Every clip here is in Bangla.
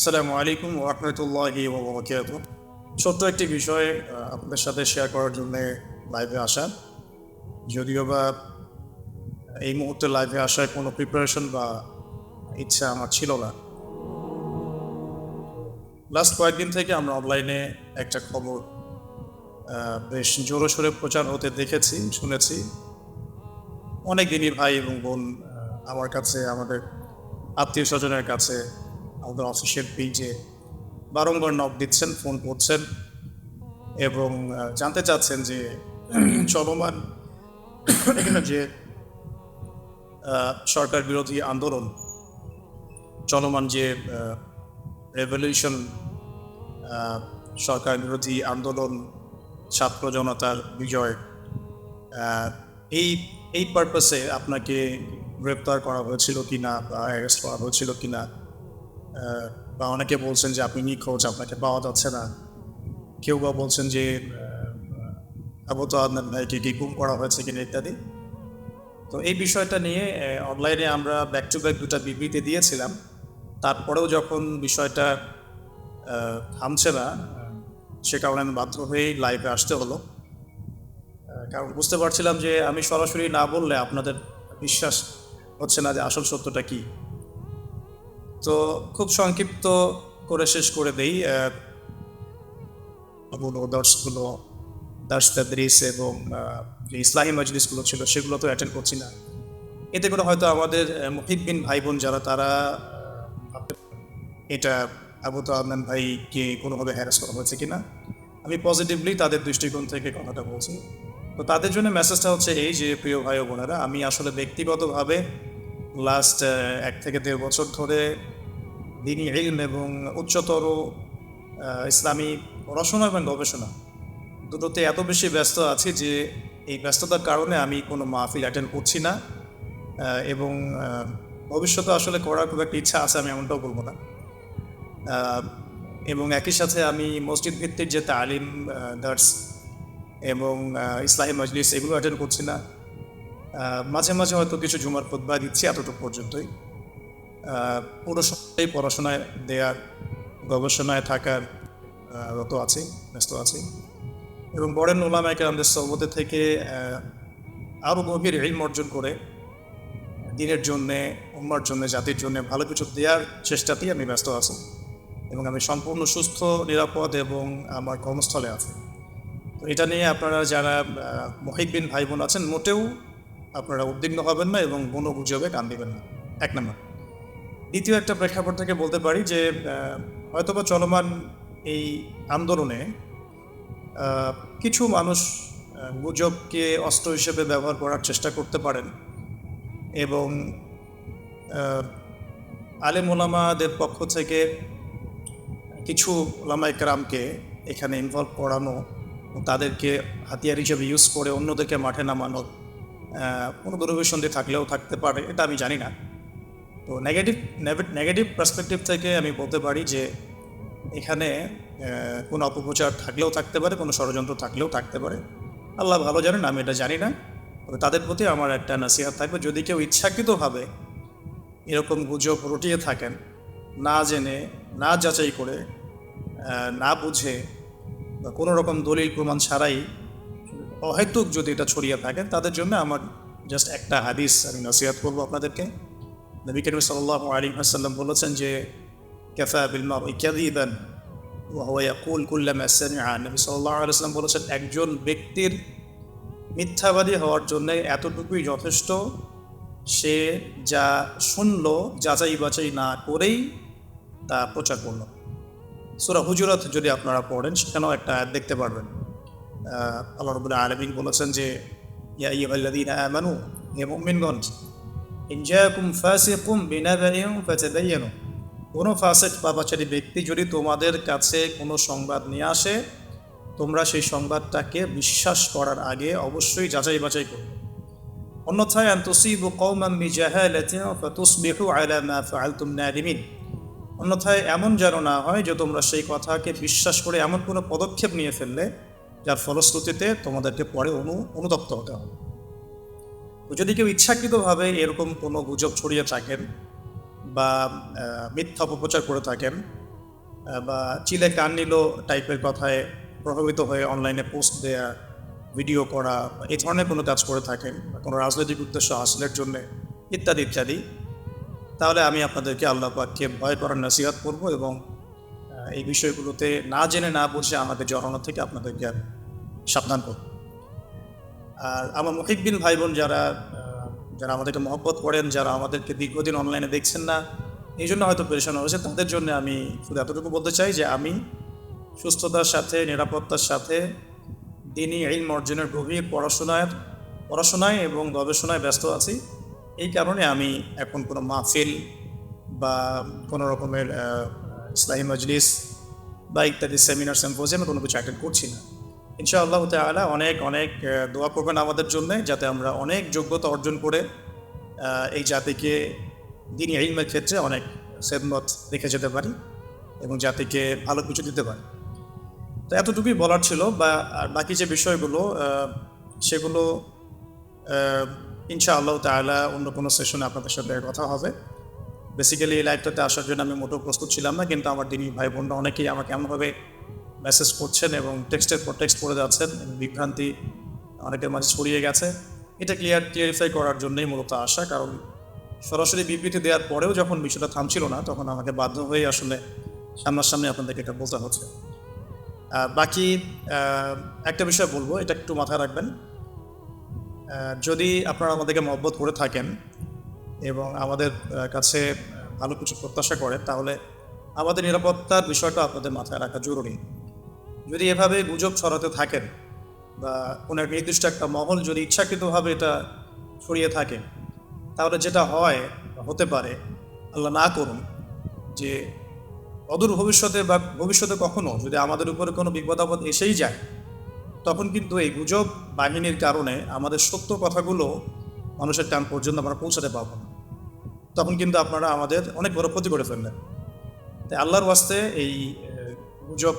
আসসালামু আলাইকুম ওরহমতুল্লাহি ওবরাকাত ছোট্ট একটি বিষয় আপনাদের সাথে শেয়ার করার জন্য লাইভে আসা। যদিও বা এই মুহূর্তে লাইভে আসার কোনো প্রিপারেশন বা ইচ্ছা আমার ছিল না। লাস্ট কয়েকদিন থেকে আমরা অনলাইনে একটা খবর বেশ জোরে সোরে প্রচার হতে দেখেছি, শুনেছি। অনেক দিনই ভাই এবং বোন আমার কাছে, আমাদের আত্মীয় স্বজনের কাছে আমাদের অফিসিয়াল পেজে বারংবার নক দিচ্ছেন ফোন করছেন এবং জানতে চাচ্ছেন যে চলমান যে সরকার বিরোধী আন্দোলন চলমান যে রেভলিউশন সরকার বিরোধী আন্দোলন ছাত্র জনতার বিজয় এই এই পারপাসে আপনাকে গ্রেপ্তার করা হয়েছিল কিনা বা অ্যারেস্ট করা হয়েছিল কিনা আহ, বা অনেকে বলছেন যে আপনি নিখোঁজ, আপনাকে পাওয়া যাচ্ছে না। কেউ বা বলছেন যে আবু তো আদনান ভাইকে কি গুম করা হয়েছে কিনা ইত্যাদি। তো এই বিষয়টা নিয়ে অনলাইনে আমরা ব্যাক টু ব্যাক দুটা বিবৃতি দিয়েছিলাম। তারপরেও যখন বিষয়টা থামছে না, সে কারণে আমি বাধ্য হয়েই লাইভে আসতে হলো। কারণ বুঝতে পারছিলাম যে, আমি সরাসরি না বললে আপনাদের বিশ্বাস হচ্ছে না যে আসল সত্যটা কি। তো খুব সংক্ষিপ্ত করে শেষ করে দেই দর্শগুলো তাদরিস এবং যে ইসলাহী মজলিসগুলো ছিল সেগুলো তো অ্যাটেন্ড করছি না। এতে করে হয়তো আমাদের আহ, ভাই বোন যারা তারা এটা আবু তো আদনান ভাইকে কোনোভাবে হ্যারাস করা হয়েছে কিনা আমি পজিটিভলি তাদের দৃষ্টিকোণ থেকে কথাটা বলছি। তো তাদের জন্য মেসেজটা হচ্ছে এই যে প্রিয় ভাই ও বোনেরা আমি আসলে ব্যক্তিগতভাবে লাস্ট এক থেকে দেড় বছর ধরে দিনী ইলম এবং উচ্চতর ইসলামী পড়াশোনা এবং গবেষণা দুটোতে এত বেশি ব্যস্ত আছি যে এই ব্যস্ততার কারণে আমি কোনো মাহফিল অ্যাটেন্ড করছি না এবং ভবিষ্যতে আসলে করার খুব একটা ইচ্ছা আছে আমি এমনটাও বলব না। এবং একই সাথে আমি মসজিদ ভিত্তিক যে তালিম দার্স এবং আহ, ইসলাহী মজলিস এগুলো অ্যাটেন্ড করছি না। মাঝে মাঝে হয়তো কিছু জুমার খুদ্া দিচ্ছি এতটুকু পর্যন্তই। পুরো সময়টাই পড়াশোনায় দেওয়ার গবেষণায় থাকার রত আছি, ব্যস্ত আছি। এবং বরেন ওলামাকে আমাদের সৌবতে থেকে আরও গভীর ইলম অর্জন করে, দিনের জন্যে, উম্মার জন্য, জাতির জন্য ভালো কিছু দেওয়ার চেষ্টাতেই আমি ব্যস্ত আছি। এবং আমি সম্পূর্ণ সুস্থ, নিরাপদ এবং আমার কর্মস্থলে আছি। তো এটা নিয়ে আপনারা যারা মহিবিন ভাই বোন আছেন, মোটেও আপনারা উদ্বিগ্ন হবেন না এবং কোনো গুজবে কান দিবেন না। এক নম্বর। দ্বিতীয় একটা প্রেক্ষাপট থেকে বলতে পারি যে হয়তোবা চলমান এই আন্দোলনে কিছু মানুষ গুজবকে অস্ত্র হিসেবে ব্যবহার করার চেষ্টা করতে পারেন এবং আলেম ওলামাদের পক্ষ থেকে কিছু ওলামা একরামকে এখানে ইনভলভ করানো তাদেরকে হাতিয়ার হিসেবে ইউজ করে অন্যদেরকে মাঠে নামানোর আহ, কোনো দূরভিসন্ধি থাকলেও থাকতে পারে, এটা আমি জানি না। তো নেগেটিভ নেগেটিভ পার্সপেক্টিভ থেকে আমি বলতে পারি যে, এখানে কোনো অপপ্রচার থাকলেও থাকতে পারে, কোনো ষড়যন্ত্র থাকলেও থাকতে পারে। আল্লাহ ভালো জানেন, আমি এটা জানি না। তবে তাদের প্রতি আমার একটা নাসিহাত থাকবে, যদি কেউ ইচ্ছাকৃতভাবে এরকম গুজব রটিয়ে থাকেন, না জেনে, না যাচাই করে না বুঝে, বা কোনো রকম দলিল প্রমাণ ছাড়াই অহেতুক যদি এটা ছড়িয়ে থাকে, তাদের জন্য আমার জাস্ট একটা হাদিস আমি নসিহাত করব আপনাদেরকে। নবী করিম সাল্লাহ আলী আসাল্লাম বলেছেন যে ক্যাফা বিলমা ইত্যাদিবান ওয়াকুল কুল্লাম নবী সাল্লাহ আলাইসলাম বলেছেন, একজন ব্যক্তির মিথ্যাবাদী হওয়ার জন্য এতটুকুই যথেষ্ট, সে যা শুনল, যাচাই বাছাই না করেই তা প্রচার করল। সুরা হুজুরাত যদি আপনারা পড়েন, সেখানেও একটা দেখতে পারবেন। আল্লাহ রবুল্লাহ আলমিন বলেছেন যে, ইয়া কোনো ফাসিক, পাপাচারী ব্যক্তি যদি তোমাদের কাছে কোনো সংবাদ নিয়ে আসে, তোমরা সেই সংবাদটাকে বিশ্বাস করার আগে অবশ্যই যাচাই বাছাই করবে অন্যথায় অন্যথায়, এমন যেন না হয় যে তোমরা সেই কথাকে বিশ্বাস করে এমন কোনো পদক্ষেপ নিয়ে ফেললে যার ফলশ্রুতিতে তোমাদেরকে পরে অনু, অনুতপ্ত হতে হবে। যদি কেউ ইচ্ছাকৃতভাবে এরকম কোনো গুজব ছড়িয়ে থাকেন বা মিথ্যা অপপ্রচার করে থাকেন বা চিলে কান নিল টাইপের কথায় প্রভাবিত হয়ে অনলাইনে পোস্ট দেয়া, ভিডিও করা, এই ধরনের কোনো কাজ করে থাকেন বা কোনো রাজনৈতিক উদ্দেশ্য হাসিলের জন্য, ইত্যাদি ইত্যাদি, তাহলে আমি আপনাদেরকে আল্লাহ পাককে ভয় করার নসিহাত করব এবং এই বিষয়গুলোতে না জেনে না বুঝে আমাদের জড়ানো থেকে আপনাদেরকে সাবধান করব। আর আমার মুহিবিন ভাই বোন যারা যারা আমাদেরকে মহব্বত করেন, যারা আমাদেরকে দীর্ঘদিন অনলাইনে দেখছেন না, এই জন্য হয়তো পরিচালনা হয়েছে, তাদের জন্য আমি শুধু এতটুকু বলতে চাই যে আমি সুস্থতার সাথে, নিরাপত্তার সাথে, দিনই এই অর্জনের গভীর পড়াশোনায় পড়াশোনায় এবং গবেষণায় ব্যস্ত আছি। এই কারণে আমি এখন কোনো মাহফিল বা কোনো রকমের আহ, ইসলাহী মজলিস বা ইত্যাদি সেমিনার সেম্পোজিয়ামে কোনো কিছু অ্যাটেন্ড করছি না। ইনশাআল্লাহ তাআলা অনেক অনেক দোয়া করবেন আমাদের জন্য যাতে আমরা অনেক যোগ্যতা অর্জন করে এই জাতিকে দিনই ইলমের ক্ষেত্রে অনেক সেদমত রেখে যেতে পারি এবং জাতিকে ভালো কিছু দিতে পারি। তো এতটুকুই বলার ছিল বা আর বাকি যে বিষয়গুলো সেগুলো ইনশাআল্লাহ তাআলা অন্য কোনো সেশনে আপনাদের সাথে কথা হবে। বেসিক্যালি এই লাইভটাতে আসার জন্য আমি মোটেও প্রস্তুত ছিলাম না, কিন্তু আমার দিনী ভাই বোনরা অনেকেই আমাকে এমনভাবে মেসেজ করছেন এবং টেক্সটের পর টেক্সট করে যাচ্ছেন বিভ্রান্তি অনেকের মাঝে ছড়িয়ে গেছে। এটা ক্লিয়ার ক্লিয়ারিফাই করার জন্যই মূলত আসা, কারণ সরাসরি বিবৃতি দেওয়ার পরেও যখন বিষয়টা থামছিল না, তখন আমাকে বাধ্য হয়ে আসলে সামনাসামনি আপনাদেরকে এটা বলতে হচ্ছে। বাকি একটা বিষয় বলব, এটা একটু মাথায় রাখবেন। যদি আপনারা আমাদেরকে মহব্বত করে থাকেন এবং আমাদের কাছে ভালো কিছু প্রত্যাশা করেন তাহলে আমাদের নিরাপত্তার বিষয়টা আপনাদের মাথায় রাখা জরুরি। যদি এভাবে গুজব ছড়াতে থাকেন বা কোনো এক নির্দিষ্ট একটা মহল যদি ইচ্ছাকৃতভাবে এটা ছড়িয়ে থাকে, তাহলে যেটা হয় হতে পারে, আল্লাহ না করুন যে অদূর ভবিষ্যতে বা ভবিষ্যতে কখনো যদি আমাদের উপরে কোনো বিপদ আপদ এসেই যায়, তখন কিন্তু এই গুজব বাহিনীর কারণে আমাদের সত্য কথাগুলো মানুষের কান পর্যন্ত আমরা পৌঁছাতে পারব না। তখন কিন্তু আপনারা আমাদের অনেক বড় ক্ষতি করে ফেললেন। তাই আল্লাহর ওয়াস্তে এই গুজব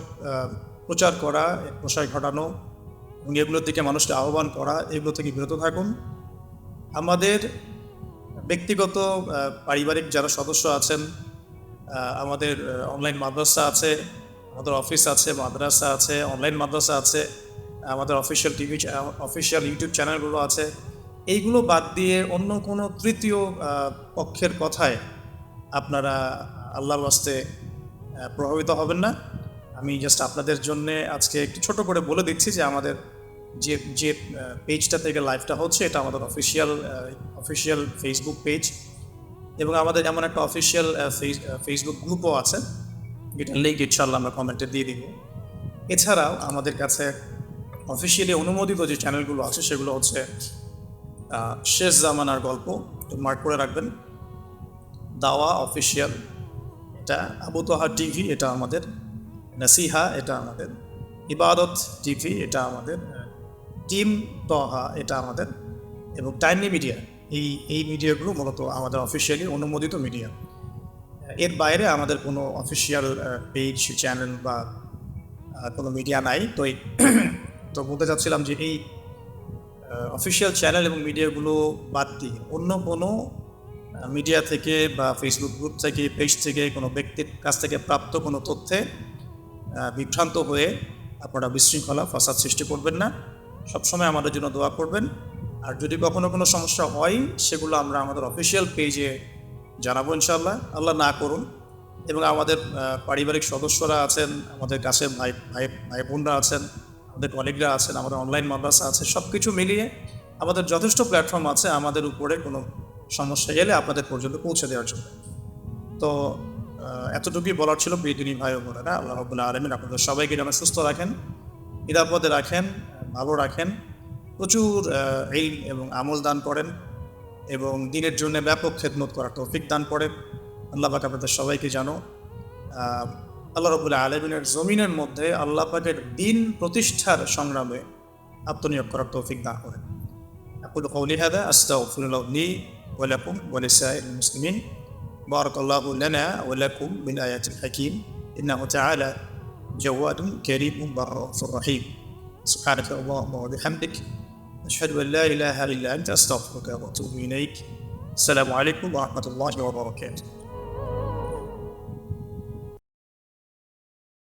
প্রচার করা, প্রসার ঘটানো এবং এগুলোর দিকে মানুষকে আহ্বান করা, এগুলো থেকে বিরত থাকুন। আমাদের ব্যক্তিগত পারিবারিক যারা সদস্য আছেন আমাদের অনলাইন মাদ্রাসা আছে, আমাদের অফিস আছে, মাদ্রাসা আছে অনলাইন মাদ্রাসা আছে, আমাদের অফিসিয়াল টিভি অফিসিয়াল ইউটিউব চ্যানেলগুলো আছে এইগুলো বাদ দিয়ে অন্য কোনো তৃতীয় পক্ষের কথায় আপনারা আল্লাহর ওয়াস্তে প্রভাবিত হবেন না। আমি জাস্ট আপনাদের জন্য আজকে একটু ছোট করে বলে দিচ্ছি যে আমাদের যে যে পেজটা থেকে লাইভটা হচ্ছে, এটা আমাদের অফিসিয়াল অফিসিয়াল ফেসবুক পেজ এবং আমাদের এমন একটা অফিসিয়াল ফেসবুক গ্রুপও আছে। যেটা লিঙ্ক ইনশাল্লাহ আমরা কমেন্টে দিয়ে দিব। এছাড়াও আমাদের কাছে অফিসিয়ালি অনুমোদিত যে চ্যানেলগুলো আছে, সেগুলো হচ্ছে শেষ জামানার গল্প মার্ক করে রাখবেন। দাওয়া অফিসিয়াল এটা আবু তোহা টিভি এটা আমাদের। নাসিহা, এটা আমাদের। ইবাদত টিভি এটা আমাদের। টিম তহা, এটা আমাদের। এবং টাইমলি মিডিয়া, এই এই মিডিয়াগুলো মূলত আমাদের অফিসিয়ালি অনুমোদিত মিডিয়া। এর বাইরে আমাদের কোনো অফিসিয়াল পেজ চ্যানেল বা কোনো মিডিয়া নাই। তো তো বলতে চাচ্ছিলাম যে এই অফিসিয়াল চ্যানেল এবং মিডিয়াগুলো বাদ দিয়ে অন্য কোনো মিডিয়া থেকে বা ফেসবুক গ্রুপ থেকে পেজ থেকে কোনো ব্যক্তির কাছ থেকে প্রাপ্ত কোনো তথ্যে বিভ্রান্ত হয়ে আপনারা বিশৃঙ্খলা, ফাসাদ সৃষ্টি করবেন না। সবসময় আমাদের জন্য দোয়া করবেন। আর যদি কখনো কোনো সমস্যা হয়, সেগুলো আমরা আমাদের অফিসিয়াল পেজে জানাব ইনশাল্লাহ আল্লাহ না করুন। এবং আমাদের পারিবারিক সদস্যরা আছেন, আমাদের কাছে ভাই ভাই ভাই বোনরা আছেন আমাদের কলিগরা আছেন, আমাদের অনলাইন মাদ্রাসা আছে সব কিছু মিলিয়ে আমাদের যথেষ্ট প্ল্যাটফর্ম আছে আমাদের উপরে কোনো সমস্যা এলে আপনাদের পর্যন্ত পৌঁছে দেওয়ার জন্য। তো এতটুকুই বলার ছিল প্রিয়দিনী ভাই বোনেরা, আল্লাহ রবুল্লাহ আলমিন আপনাদের সবাইকে যেন সুস্থ রাখেন, নিরাপদে রাখেন, ভালো রাখেন, প্রচুর এই এবং আমল দান করেন এবং দিনের জন্য ব্যাপক খেদমত করার তৌফিক দান করেন। আল্লাহ পাক আপনাদের সবাইকে জানো আল্লাহ রবুল্লাহ আলমিনের জমিনের মধ্যে আল্লাহ পাকের দিন প্রতিষ্ঠার সংগ্রামে আত্মনিয়োগ করার তৌফিক দান করেন أقول قولي هذا أستغفر الله لي ولكم ولسائر المسلمين بارك الله لنا ولكم من آيات الحكيم إنه تعالى جواد كريم برؤوف رحيم سبحانك اللهم وبحمدك أشهد أن لا إله إلا أنت أستغفرك وأتوب إليك السلام عليكم ورحمة الله وبركاته